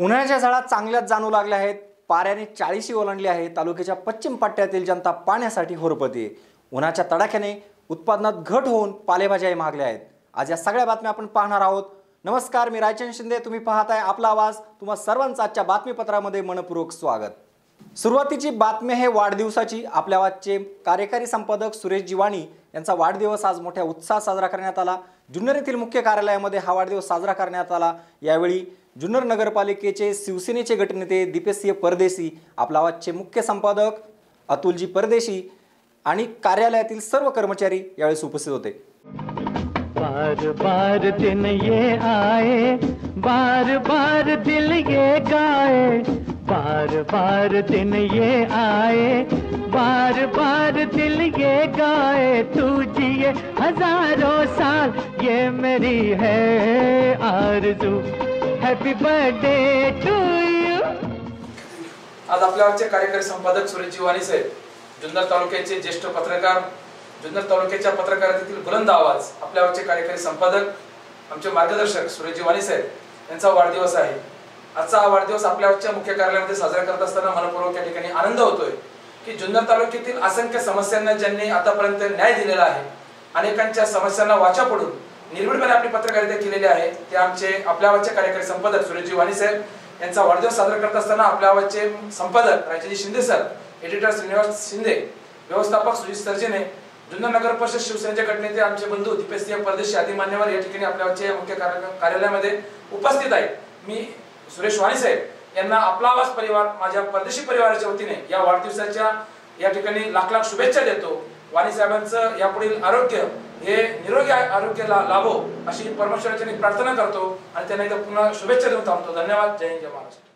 उन्हाळ्याच्या झाडा चांगल्याच जाणू लागल्या आहेत. पाऱ्याने चाळीशी ओलांडली आहे. तालुक्याच्या पश्चिम पट्ट्यातील जनता पाण्यासाठी होरपती उन्हाच्या तडाख्याने उत्पादनात घट होऊन पालेभाज्याही मागल्या आहेत. आज या सगळ्या बातम्या आपण पाहणार आहोत. नमस्कार मी रायचंद शिंदे. तुम्ही पाहताय आपला आवाज. तुम्हा सर्वांचं आजच्या बातमीपत्रामध्ये मनपूर्वक स्वागत. सुरुवातीची बातमी आहे वाढदिवसाची. आपल्या वाजचे कार्यकारी संपादक सुरेश जिवाणी यांचा वाढदिवस आज मोठ्या उत्साहात साजरा करण्यात आला. जुन्नर येथील मुख्य कार्यालयामध्ये हा वाढदिवस साजरा करण्यात आला. यावेळी जुन्नर नगरपालिकेचे शिवसेनेचे गटनेते दीपेशसिंह परदेशी आपला वाजचे मुख्य संपादक अतुलजी परदेशी आणि कार्यालयातील सर्व कर्मचारी यावेळेस उपस्थित होते. बार बार दिन ये आए बार बार दिल ये गाए. बार बार दिन ये आए बार बार दिल ये गाए तू जिए हजारों साल ये मेरी है आरज़ू। हैप्पी बर्थडे टू यू आज आपल्या आजचे कार्यकारी संपादक सुरेश जिवानी साहेब जुन्नर तालुक्याचे ज्येष्ठ पत्रकार जुन्नर तालुक्याच्या पत्रकारितेतील बुलंद आवाज आपल्या आजचे कार्यकारी संपादक आमचे मार्गदर्शक सुरेश जिवानी साहेब यांचा वाढदिवस आहे. आजचा हा वाढदिवस आपल्याच्या मुख्य कार्यालयामध्ये साजरा करत असताना मनपूर्वक या ठिकाणी आनंद होतोय की जुन्नर तालुक्यातील असंख्य समस्यांना ज्यांनी आतापर्यंत न्याय दिलेला आहे अनेकांच्या समस्यांना वाचा पडून निर्भीडपणे आपली पत्रकारिता केलेली आहे. ते आमचे आपल्या आवाजचे कार्यकारी संपादक सुरेशजी वाणी साहेब यांचा वाढदिवस साजरा करत असताना आपल्या आवाजचे संपादक राजाजी शिंदे सर एडिटर श्रीनिवास शिंदे व्यवस्थापक सुजित सर्जेने जुन्नर नगर परिषद शिवसेनेचे गटनेते आमचे बंधू दीपेश सिंह परदेशी आदी मान्यवर या ठिकाणी आपल्या मुख्य कार्या- कार्यालयामध्ये उपस्थित आहेत. मी सुरेश वाणी साहेब यांना आपला आवाज परिवार माझ्या परदेशी परिवाराच्या वतीने या वाढदिवसाच्या या ठिकाणी लाख लाख शुभेच्छा देतो. वाणी साहेबांचं यापुढील आरोग्य हे निरोगी आरोग्याला लाभो अशी परमेश्वराची प्रार्थना करतो आणि त्यांना एकदा पुन्हा शुभेच्छा देऊन थांबतो. धन्यवाद. जय हिंद जय महाराष्ट्र.